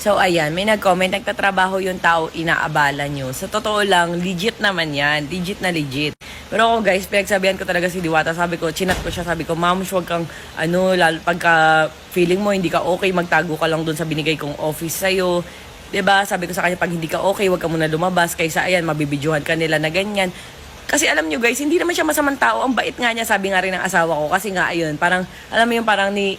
So, ayan, may nag-comment, nagtatrabaho yung tao, inaabala nyo. Sa totoo lang, legit naman yan. Legit na legit. Pero ako guys, pinagsabihan ko talaga si Diwata. Sabi ko, chinat ko siya. Sabi ko, ma'am, huwag kang, ano, lalo, pagka feeling mo hindi ka okay, magtago ka lang dun sa binigay kong office sa'yo. 'Di ba Sabi ko sa kanya, pag hindi ka okay, huwag ka muna lumabas. Kaysa, ayan, mabibidyohan ka nila na ganyan. Kasi alam nyo guys, hindi naman siya masamang tao. Ang bait nga niya, sabi nga rin ng asawa ko. Kasi nga, ayun, parang, alam mo yung parang ni,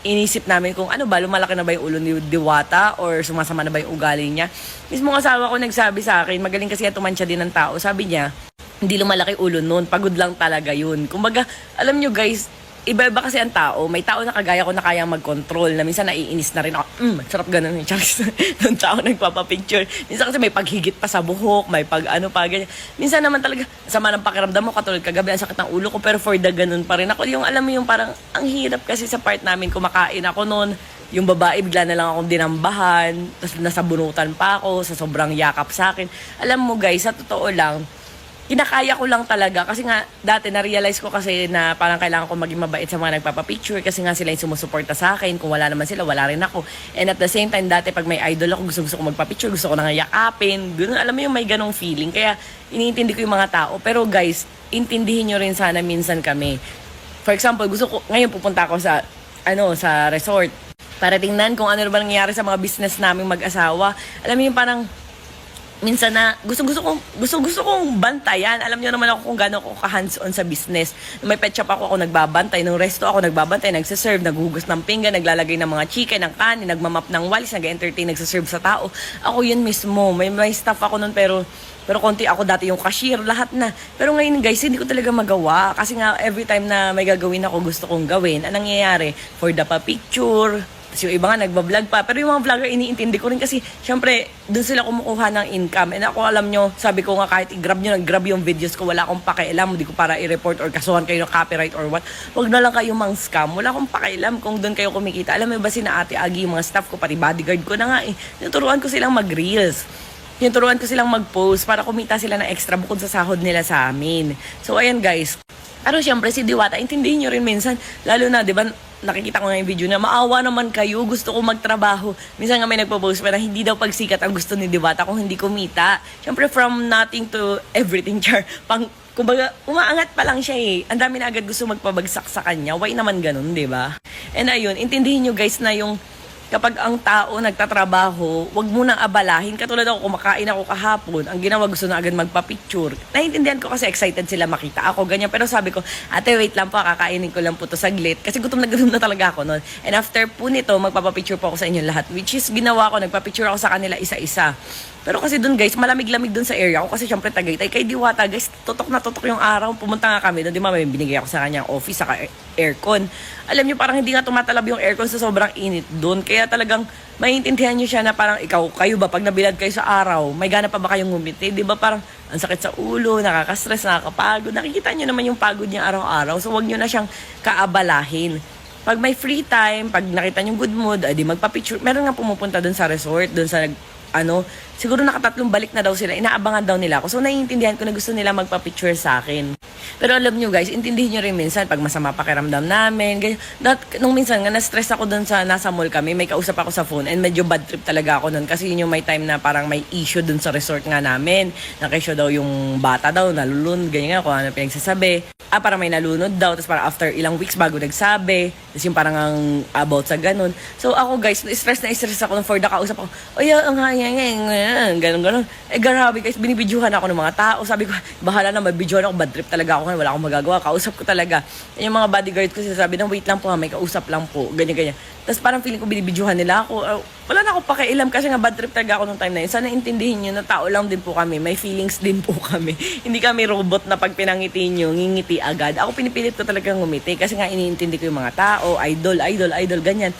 inisip namin kung ano ba, lumalaki na ba yung ulo ni Diwata or sumasama na ba yung ugali niya. Mismo asawa ko nagsabi sa akin, magaling kasi tumansya din ng tao. Sabi niya, hindi lumalaki ulo nun, pagod lang talaga yun. Kumbaga, alam nyo guys, iba-iba kasi ang tao. May tao na kagaya ko na kayang mag-control, na minsan naiinis na rin ako. Mm, sarap ganun yung Charis. Nung tao nagpapapicture. Minsan kasi may paghigit pa sa buhok, may pag ano pa, ganyan. Minsan naman talaga, sama ng pakiramdam mo, katulad kagabi, ang sakit ng ulo ko, pero for the ganun pa rin ako. Yung alam mo yung parang, ang hirap kasi sa part namin, kumakain ako noon, yung babae, bigla na lang akong dinambahan, tapos nasa bunutan pa ako, sa sobrang yakap sa akin. Alam mo guys, sa totoo lang, kinakaya ko lang talaga. Kasi nga dati na-realize ko kasi na parang kailangan ko maging mabait sa mga nagpapapicture. Kasi nga sila yung sumusuporta sa akin. Kung wala naman sila wala rin ako. And at the same time dati pag may idol ako gusto gusto ko magpapicture. Gusto ko na nga yakapin. Ganun, alam mo yung may ganong feeling. Kaya iniintindi ko yung mga tao. Pero guys intindihin nyo rin sana minsan kami. For example gusto ko ngayon pupunta ako sa ano sa resort. Para tingnan kung ano ba nangyayari sa mga business naming mag-asawa. Alam mo yung parang minsan na gusto gusto kong gusto gusto kong bantayan. Alam niyo naman ako kung gaano ako ka-hands-on sa business. May pet shop ako, ako nagbabantay. Nung resto ako nagbabantay, nagse-serve, naghuhugas ng pinggan, naglalagay ng mga chicken, ng kanin, nagmamap ng walis, nag-entertain, nagse-serve sa tao. Ako yun mismo. May may staff ako nun pero pero konti ako dati yung cashier, lahat na. Pero ngayon guys, hindi ko talaga magawa. Kasi nga every time na may gagawin ako, gusto kong gawin. Anong nangyayari? For the pa-picture, tapos yung iba nga nagbablog pa. Pero yung mga vlogger, iniintindi ko rin kasi, syempre, dun sila kumukuha ng income. And ako alam nyo, sabi ko nga kahit i-grab nyo, nag-grab yung videos ko, wala akong pakialam. Hindi ko para i-report or kasuhan kayo ng copyright or what. Huwag na lang kayo mang scam. Wala akong pakialam kung doon kayo kumikita. Alam mo ba si na ate Agi, yung mga staff ko, pati bodyguard ko na nga eh. Tinuturuan ko silang mag-reels. Tinuturuan ko silang mag-post para kumita sila ng extra bukod sa sahod nila sa amin. So, ayan guys. Pero syempre si Diwata, intindihin nyo rin minsan, lalo na, di ba, nakikita ko nga yung video na maawa naman kayo, gusto ko magtrabaho. Minsan nga may nagpo-post pa na hindi daw pagsikat ang gusto ni Diwata kung hindi kumita. Syempre from nothing to everything, char. Pang, kumbaga, umaangat pa lang siya eh. Ang dami na agad gusto magpabagsak sa kanya. Why naman ganun, di ba? And ayun, intindihin nyo guys na yung kapag ang tao nagtatrabaho, wag mo nang abalahin. Katulad ako, kumakain ako kahapon, ang ginawa gusto na agad magpa-picture. Naiintindihan ko kasi excited sila makita ako, ganyan. Pero sabi ko, ate wait lang po, kakainin ko lang po to saglit. Kasi gutom na gutom na talaga ako noon. And after po nito, magpapapicture po ako sa inyo lahat. Which is, ginawa ko, nagpa-picture ako sa kanila isa-isa. Pero kasi doon guys, malamig-lamig doon sa area ko kasi syempre Tagaytay. Kay Diwata guys, tutok na tutok yung araw. Pumunta nga kami doon, di ba may binigay ako sa kanyang office, saka air- aircon. Alam niyo parang hindi nga tumatalab yung aircon sa sobrang init doon. Kaya talagang maiintindihan niyo siya na parang ikaw, kayo ba, pag nabilad kayo sa araw, may gana pa ba kayong ngumiti? Di ba parang ang sakit sa ulo, nakaka-stress, nakakapagod. Nakikita niyo naman yung pagod niya araw-araw. So wag niyo na siyang kaabalahin. Pag may free time, pag nakita niyo good mood, adi magpa-picture. Meron nga pumupunta doon sa resort, doon sa ano, siguro nakatatlong balik na daw sila, inaabangan daw nila ako. So, naiintindihan ko na gusto nila magpa-picture sa akin. Pero alam nyo guys, intindihin nyo rin minsan pag masama pakiramdam namin. Ganyan. That, nung minsan nga, na-stress ako dun sa nasa mall kami, may kausap ako sa phone and medyo bad trip talaga ako nun kasi yun yung may time na parang may issue dun sa resort nga namin. Nakisyo daw yung bata daw, nalulun, ganyan nga, kung ano pinagsasabi. Ah, parang may nalunod daw, tapos parang after ilang weeks bago nagsabi, tapos yung parang ang about sa ganun. So ako guys, stress na stress ako nung for the kausap ako, ay, ang haya nga, ganun, ganun. Eh, grabe guys, binibidyuhan ako ng mga tao. Sabi ko, bahala na, mabidyohan ako, bad trip talaga ako, wala akong magagawa. Kausap ko talaga. Yung mga bodyguard ko sinasabi na, wait lang po ha, may kausap lang po, ganyan, ganyan. Tapos parang feeling ko binibidyuhan nila ako. Uh, wala na akong pakialam kasi nga bad trip talaga ako nung time na yun. Sana intindihin nyo na tao lang din po kami. May feelings din po kami. Hindi kami robot na pag pinangiti nyo, ngingiti agad. Ako pinipilit ko talagang ngumiti kasi nga iniintindi ko yung mga tao, idol, idol, idol, ganyan.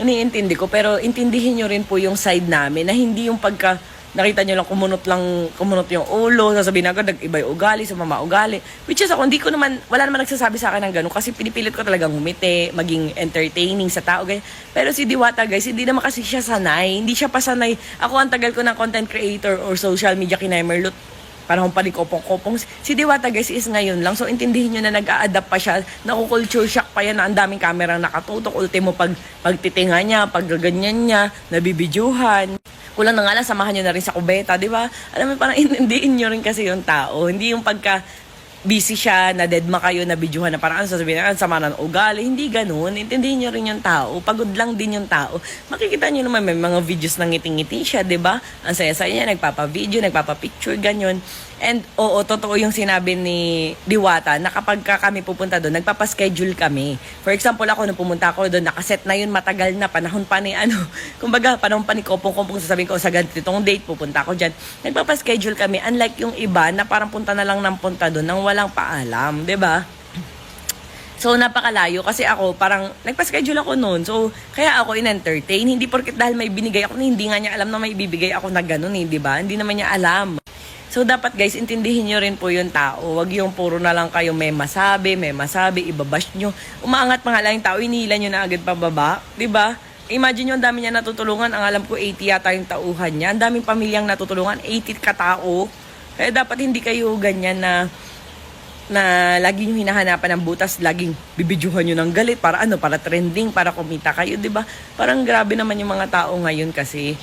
Iniintindi ko. Pero intindihin nyo rin po yung side namin na hindi yung pagka nakita nyo lang kumunot lang kumunot yung ulo sasabihin agad nag-iba yung ugali sa mama ugali which is ako hindi ko naman wala naman nagsasabi sa akin ng ganun kasi pinipilit ko talagang humiti maging entertaining sa tao ganyan. pero si Diwata guys hindi naman kasi siya sanay hindi siya pa sanay ako ang tagal ko ng content creator or social media kinaimer panahon pa ni Kopong-Kopong. Si Diwata guys is ngayon lang. So intindihin nyo na nag-a-adapt pa siya. Naku-culture shock pa yan na ang daming camera nakatutok. Ultimo pag pagtitinga niya, pag ganyan niya, nabibidyuhan. Kulang na nga lang, samahan nyo na rin sa kubeta, di ba? Alam mo, parang intindihin nyo rin kasi yung tao. Hindi yung pagka busy siya, na deadma kayo, na bidyuhan na parang ano sasabihin, ah, sama ng ugali. Hindi ganun. Intindihin nyo rin yung tao. Pagod lang din yung tao. Makikita nyo naman may mga videos na ngiting-ngiti siya, di ba? Ang saya-saya niya, nagpapa-video, nagpapa-picture, ganyan. And oo, totoo yung sinabi ni Diwata na kapag ka kami pupunta doon, nagpapaschedule kami. For example, ako nung pumunta ako doon, nakaset na yun matagal na, panahon pa ni ano, kumbaga panahon pa ni Kopong-Kopong, sasabihin ko sa ganitong date, pupunta ako dyan. Nagpapaschedule kami, unlike yung iba na parang punta na lang ng punta doon nang walang paalam, 'di ba? So, napakalayo kasi ako parang nagpa-schedule ako noon. So, kaya ako in-entertain. Hindi porket dahil may binigay ako, hindi nga niya alam na may bibigay ako na ganun eh, di ba? Hindi naman niya alam. So, dapat guys, intindihin nyo rin po yung tao. Huwag yung puro na lang kayo may masabi, may masabi, ibabash nyo. Umaangat pa nga lang yung tao, inila nyo na agad pababa. Ba? Imagine nyo, ang dami niya natutulungan. Ang alam ko, 80 yata yung tauhan niya. Ang daming pamilyang natutulungan, 80 katao. Kaya dapat hindi kayo ganyan na na lagi nyo hinahanapan ng butas, laging bibidyuhan nyo ng galit para ano, para trending, para kumita kayo, 'di ba? Parang grabe naman yung mga tao ngayon kasi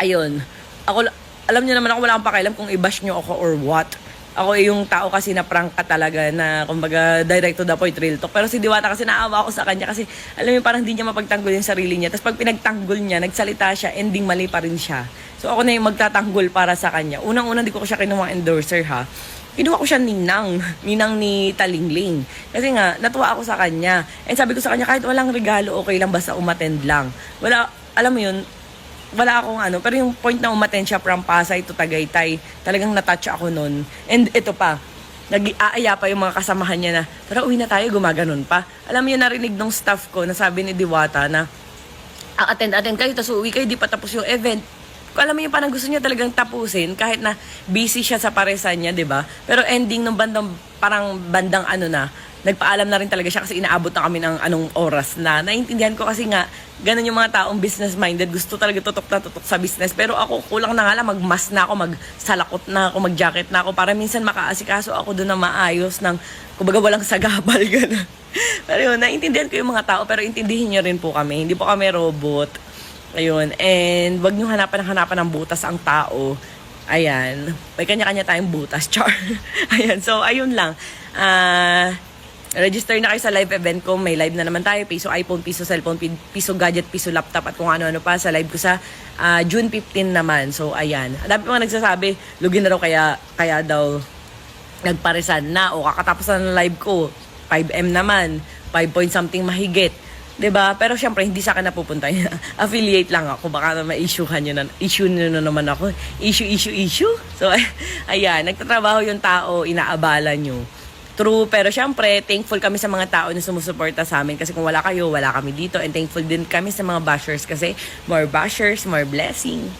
ayun. Ako alam niyo naman ako wala akong pakialam kung i-bash nyo ako or what. Ako eh, yung tao kasi na prank ka talaga na kumbaga direct to the point real talk. Pero si Diwata kasi naawa ako sa kanya kasi alam mo parang hindi niya mapagtanggol yung sarili niya. Tapos pag pinagtanggol niya, nagsalita siya, ending mali pa rin siya. So ako na yung magtatanggol para sa kanya. Unang-una di ko siya kinuha endorser ha. Kinuha ko siya ninang, ninang ni Talingling. Kasi nga, natuwa ako sa kanya. And sabi ko sa kanya, kahit walang regalo, okay lang basta umattend lang. Wala, alam mo yun, wala akong ano, pero yung point na umattend siya from Pasay to Tagaytay, talagang natouch ako nun. And ito pa, nag-aaya pa yung mga kasamahan niya na, tara uwi na tayo, gumaganon pa. Alam mo yun, narinig nung staff ko na sabi ni Diwata na, ang attend-attend kayo, tapos uwi kayo, di pa tapos yung event. Kung alam yung parang gusto niya talagang tapusin, kahit na busy siya sa paresan niya, di ba? Pero ending nung bandang, parang bandang ano na, nagpaalam na rin talaga siya kasi inaabot na kami ng anong oras na. Naintindihan ko kasi nga, ganun yung mga taong business-minded. Gusto talaga tutok na tutok sa business. Pero ako, kulang na nga lang, mag-mask na ako, magsalakot na ako, mag-jacket na ako, para minsan makaasikaso ako doon na maayos ng, kumbaga walang sagabal, gano'n. pero yun, naintindihan ko yung mga tao, pero intindihin nyo rin po kami. Hindi po kami robot. Ayun, and wag nyo hanapan ng hanapan ng butas ang tao. Ayan, may kanya-kanya tayong butas, char. Ayan, so ayun lang. Ah... Register na kayo sa live event ko. May live na naman tayo. Piso iPhone, piso cellphone, pi- piso gadget, piso laptop at kung ano-ano pa sa live ko sa ah, June 15 naman. So, ayan. Dami mga nagsasabi, lugin na raw kaya, kaya daw nagparesan na o kakatapos na ng live ko. 5M naman. 5 point something mahigit. 'Di ba? Pero syempre hindi sa akin napupunta yun. Affiliate lang ako. Baka na ma-issuehan nyo na. Issue nyo na naman ako. Issue, issue, issue. So, ayan. Nagtatrabaho yung tao, inaabala nyo. True, pero syempre, thankful kami sa mga tao na sumusuporta sa amin kasi kung wala kayo, wala kami dito. And thankful din kami sa mga bashers kasi more bashers, more blessing.